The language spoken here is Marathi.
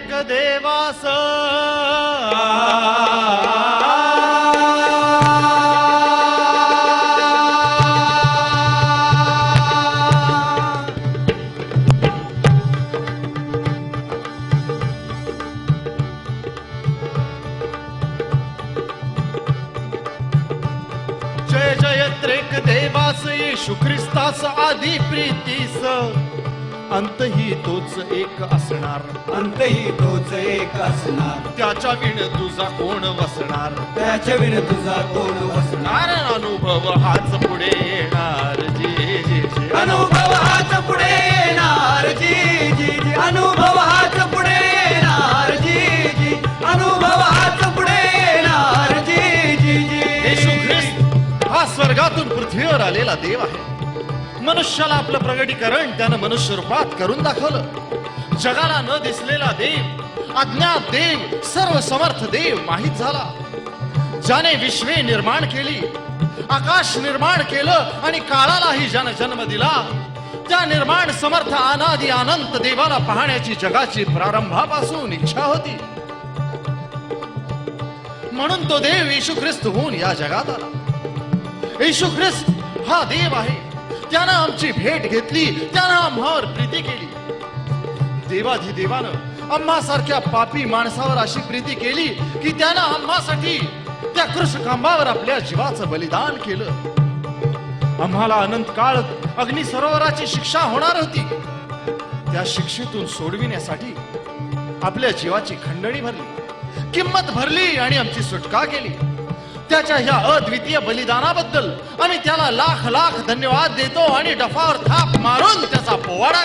देवास जय जय त्रेक देवास येशू ख्रिस्तास आधी प्रीतीस अंतही तोच एक असणार. अंतही तोच एक असणार. त्याच्या विण तुझा कोण वसणार? त्याच्या विण तुझा कोण वसणार? अनुभव हाच पुढे येणार. जी जी जी. अनुभव हाच पुढे येणार. जी जी जी. अनुभव हाच पुढे येणार. जी जी. अनुभव हाच पुढे येणार. जी जी जी. येशू ख्रिस्त हा स्वर्गातून पृथ्वीवर आलेला देव आहे. मनुष्याला आपलं प्रगटीकरण त्यानं मनुष्य रूपात करून दाखवलं. जगाला न दिसलेला देव अज्ञात देव सर्व समर्थ देव माहीत झाला. ज्याने विश्वे निर्माण केली आकाश निर्माण केलं आणि काळालाही ज्यानं जन्म दिला त्या निर्माण समर्थ अनादी अनंत देवाला पाहण्याची जगाची प्रारंभापासून इच्छा होती. म्हणून तो देव येशू ख्रिस्त होऊन या जगात आला. येशू ख्रिस्त हा देव आहे. त्यानं आमची भेट घेतली त्यानं आम्हावर प्रीती केली. देवाधिदेवानं आम्हासारख्या पापी माणसावर अशी प्रीती केली की त्यानं आम्हासाठी त्या कृष्ण खांबावर आपल्या जीवाचं बलिदान केलं. आम्हाला अनंत काळ अग्नी सरोवराची शिक्षा होणार होती. त्या शिक्षेतून सोडविण्यासाठी आपल्या जीवाची खंडणी भरली. किंमत भरली आणि आमची सुटका केली. त्याच्या ह्या अद्वितीय बलिदानाबद्दल आम्ही त्याला लाख लाख धन्यवाद देतो आणि डफावर थाप मारून त्याचा पोवाडा